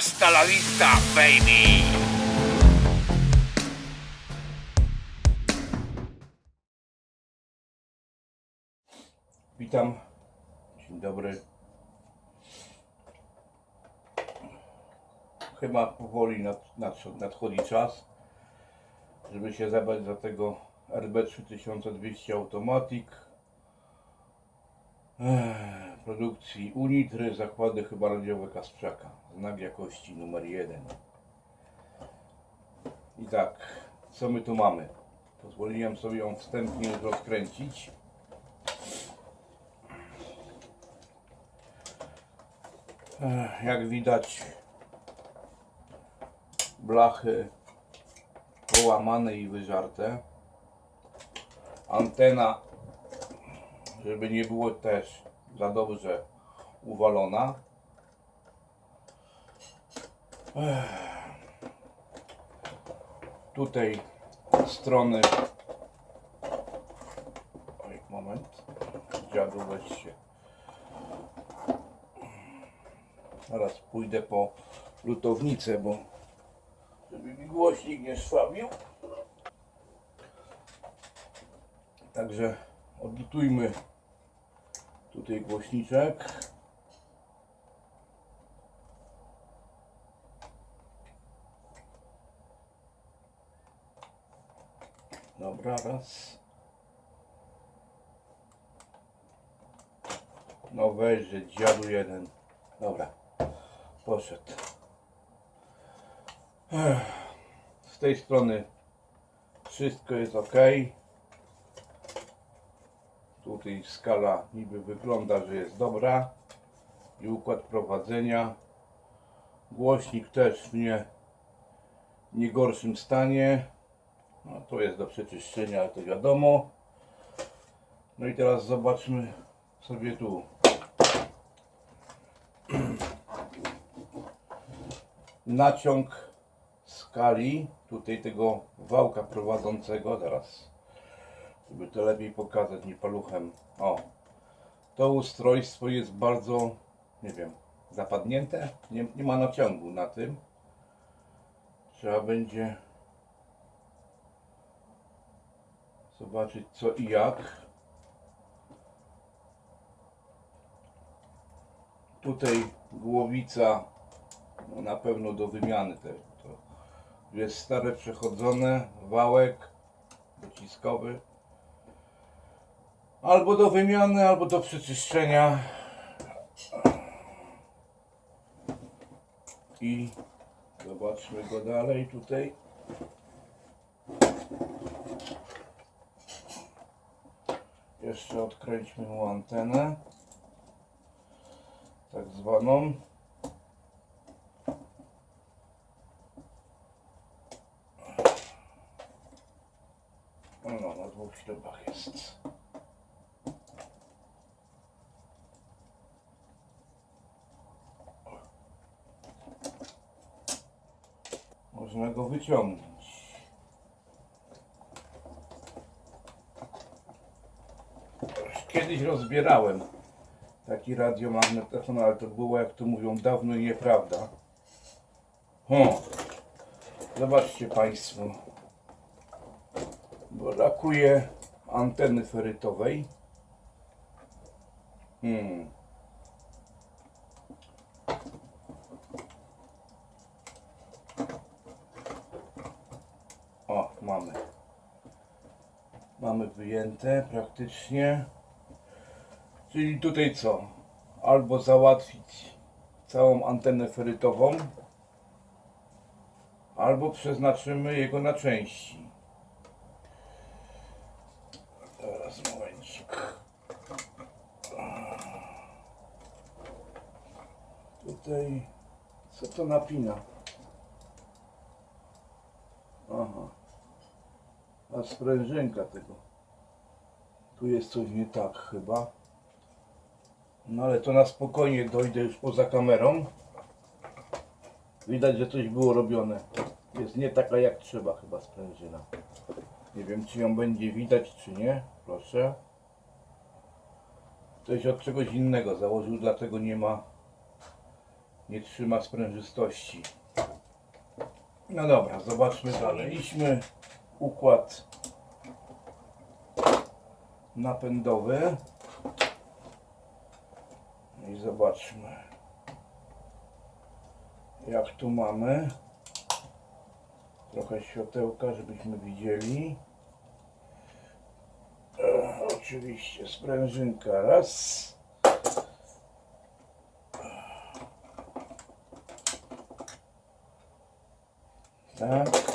Hasta la vista, baby! Witam. Dzień dobry. Chyba powoli nad, nadszedł- nadchodzi czas, żeby się zabrać za tego RB3200 Automatic Ech, produkcji Unitry, zakłady chyba radiowe Kasprzaka. Znak jakości numer 1. I tak, co my tu mamy? Pozwoliłem sobie ją wstępnie rozkręcić. Jak widać blachy połamane i wyżarte. Antena, żeby nie było też za dobrze uwalona. Tutaj strony. Oj, moment. Dziadu weź się. Zaraz pójdę po lutownicę, bo żeby mi głośnik nie szwabił. Także odlutujmy tutaj głośniczek. Dobra, raz. No weź, że dziadu jeden. Dobra, poszedł. Z tej strony wszystko jest ok. Tutaj skala niby wygląda, że jest dobra. I układ prowadzenia. Głośnik też w nie, nie gorszym stanie. No to jest do przeczyszczenia, ale to wiadomo. No i teraz zobaczmy sobie tu. Naciąg skali tutaj tego wałka prowadzącego teraz żeby to lepiej pokazać nie paluchem. O to ustrojstwo jest bardzo nie wiem zapadnięte? Nie, nie ma naciągu na tym. Trzeba będzie zobaczyć co i jak. Tutaj głowica no na pewno do wymiany też. To jest stare przechodzone. Wałek dociskowy albo do wymiany albo do przeczyszczenia. I zobaczmy go dalej tutaj. Jeszcze odkręćmy mu antenę. Tak zwaną. No na dwóch śrubach jest można go wyciągnąć Już kiedyś rozbierałem taki radiomagnetofon, ale to było jak to mówią dawno i nieprawda. O, zobaczcie Państwo. Brakuje anteny ferytowej. Hmm. O, mamy. Mamy wyjęte praktycznie. Czyli tutaj co? Albo załatwić całą antenę ferytową, albo przeznaczymy jego na części. Teraz momencik. Tutaj co to napina? A sprężynka tego. Tu jest coś nie tak chyba. No ale to na spokojnie dojdę już poza kamerą. Widać, że coś było robione. Jest nie taka jak trzeba chyba sprężyna. Nie wiem czy ją będzie widać czy nie. Proszę. Ktoś od czegoś innego założył, dlatego nie ma nie trzyma sprężystości. No dobra, zobaczmy dalej. Układ napędowy. I zobaczmy. Jak tu mamy. Trochę światełka, żebyśmy widzieli. Oczywiście sprężynka raz. Tak.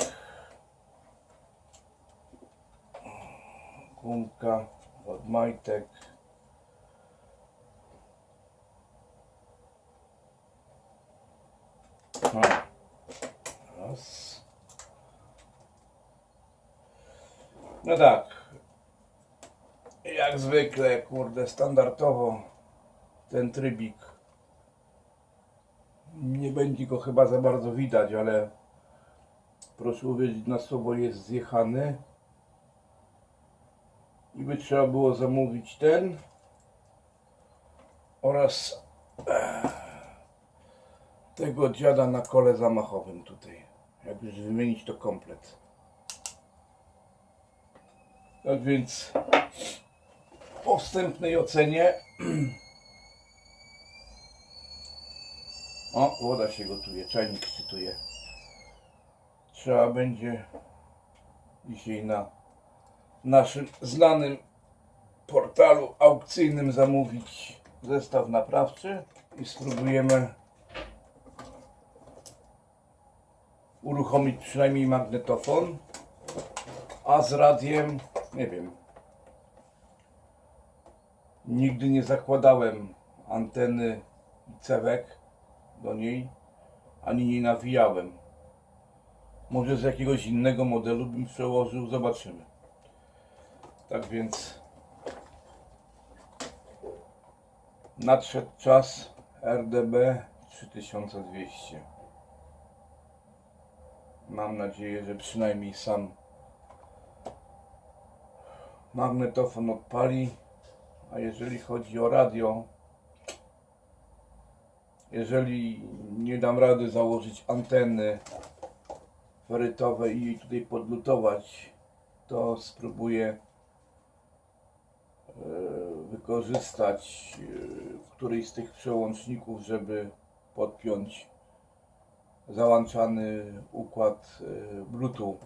Gumka od majtek. O. Raz. No tak. Jak zwykle, kurde, standardowo ten trybik. Nie będzie go chyba za bardzo widać, ale proszę uwierzyć na słowo jest zjechany. I by trzeba było zamówić ten oraz eh, tego dziada na kole zamachowym tutaj. Jak już wymienić to komplet. Tak więc po wstępnej ocenie o, woda się gotuje, czajnik szczytuje. Trzeba będzie dzisiaj na naszym znanym portalu aukcyjnym zamówić zestaw naprawczy i spróbujemy uruchomić przynajmniej magnetofon, a z radiem nie wiem. Nigdy nie zakładałem anteny i cewek do niej, ani nie nawijałem. Może z jakiegoś innego modelu bym przełożył, zobaczymy. Tak więc nadszedł czas RDB 3200. Mam nadzieję, że przynajmniej sam magnetofon odpali. A jeżeli chodzi o radio, jeżeli nie dam rady założyć anteny ferytowej i jej tutaj podlutować, to spróbuję wykorzystać e, któryś z tych przełączników, żeby podpiąć załączany układ e, Bluetooth.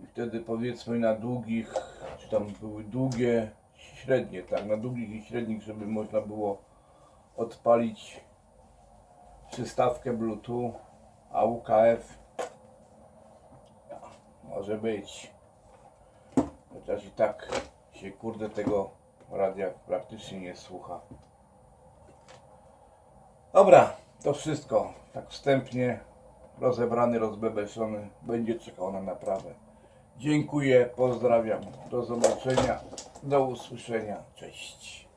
I wtedy powiedzmy na długich, czy tam były długie, średnie, tak, na długich i średnich, żeby można było odpalić przystawkę Bluetooth, a UKF może być. Chociaż i tak się kurde tego radia praktycznie nie słucha. Dobra, to wszystko. Tak wstępnie rozebrany, rozbebeszony będzie czekał na naprawę. Dziękuję, pozdrawiam. Do zobaczenia, do usłyszenia. Cześć.